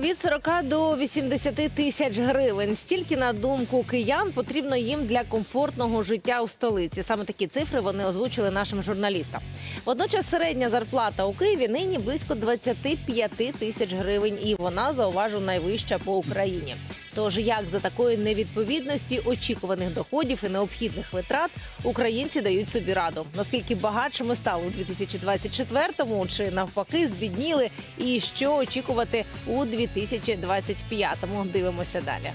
Від 40 до 80 тисяч гривень. Стільки на думку киян потрібно їм для комфортного життя у столиці. Саме такі цифри вони озвучили нашим журналістам. Водночас середня зарплата у Києві нині близько 25 тисяч гривень, і вона зауважу найвища по Україні. Тож як за такої невідповідності очікуваних доходів і необхідних витрат українці дають собі раду. Наскільки багатшими стали у 2024-му, чи навпаки збідніли, і що очікувати у 2025-му. Дивимося далі.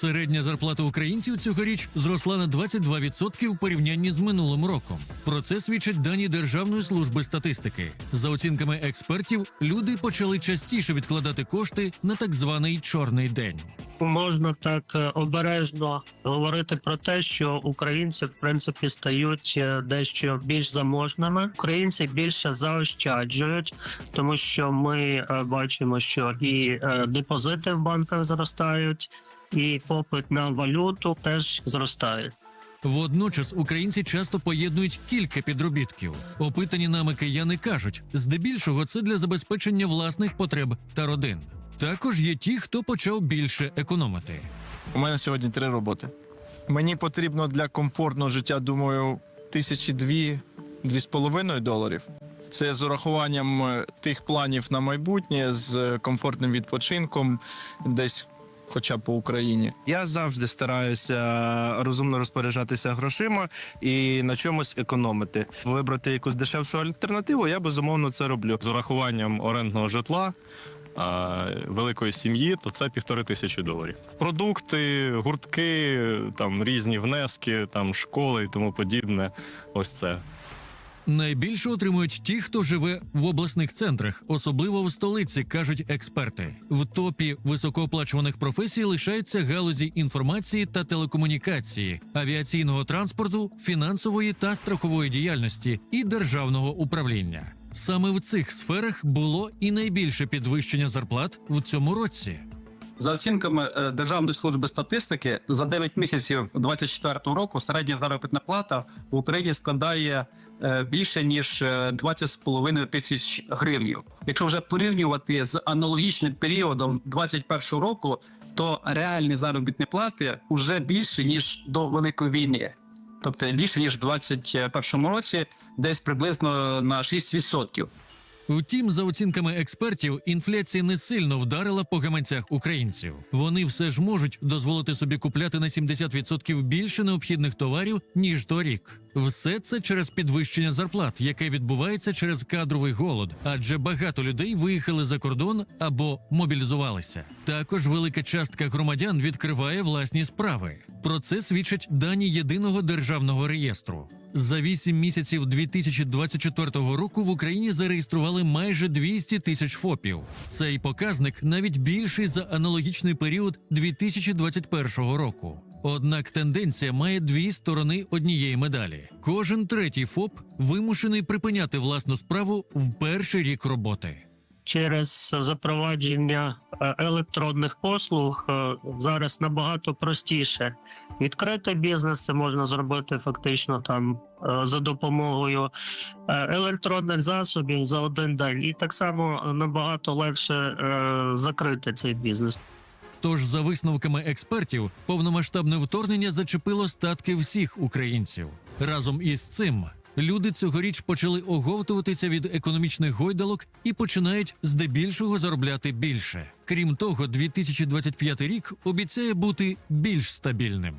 Середня зарплата українців цьогоріч зросла на 22% в порівнянні з минулим роком. Про це свідчать дані Державної служби статистики. За оцінками експертів, люди почали частіше відкладати кошти на так званий чорний день. можна так е, обережно говорити про те, що українці в принципі стають е, дещо більш заможними. Українці більше заощаджують, тому що ми е, бачимо, що і депозити в банках зростають, і попит на валюту теж зростає. Водночас українці часто поєднують кілька підробітків. Опитані нами кияни кажуть, здебільшого це для забезпечення власних потреб та родин. Також є ті, хто почав більше економити. У мене сьогодні три роботи. Мені потрібно для комфортного життя, думаю, тисячі дві, дві з половиною доларів. Це з урахуванням е, тих планів на майбутнє, з е, комфортним відпочинком, десь хоча б по Україні. Я завжди стараюся розумно розпоряджатися грошима і на чомусь економити. Вибрати якусь дешевшу альтернативу, я безумовно це роблю. з урахуванням орендного житла. а, Великої сім'ї, то це півтори тисячі доларів. Продукти, гуртки, там різні внески, там школи і тому подібне. Ось це. Найбільше отримують ті, хто живе в обласних центрах, особливо в столиці, кажуть експерти. В топі високооплачуваних професій лишаються галузі інформації та телекомунікації, авіаційного транспорту, фінансової та страхової діяльності і державного управління. Саме в цих сферах було і найбільше підвищення зарплат в цьому році. За оцінками е, Державної служби статистики, за 9 місяців 2024 року середня заробітна плата в Україні складає більше ніж е, 20,5 тисяч гривень. Якщо вже порівнювати з аналогічним періодом 2021 року, то реальні заробітні плати вже більше ніж до великої війни. Тобто більше ніж в 2021 році, десь приблизно на 6%. Втім, за оцінками експертів, інфляція не сильно вдарила по гаманцях українців. Вони все ж можуть дозволити собі купляти на 70% більше необхідних товарів ніж торік. Все це через підвищення зарплат, яке відбувається через кадровий голод, адже багато людей виїхали за кордон або мобілізувалися. Також велика частка громадян відкриває власні справи. Про це свідчать дані єдиного державного реєстру. За 8 місяців 2024 року в Україні зареєстрували майже 200 тисяч ФОПів. Цей показник навіть більший за аналогічний період 2021 року. Однак тенденція має дві сторони однієї медалі. Кожен третій ФОП вимушений припиняти власну справу в перший рік роботи. Через запровадження е, електронних послуг е, зараз набагато простіше. Відкрити бізнес це можна зробити фактично там е, за допомогою електронних засобів за один день, і так само набагато легше закрити цей бізнес. Тож, за висновками експертів, повномасштабне вторгнення зачепило статки всіх українців. Разом із цим люди цьогоріч почали оговтуватися від економічних гойдалок і починають здебільшого заробляти більше. Крім того, 2025 рік обіцяє бути більш стабільним.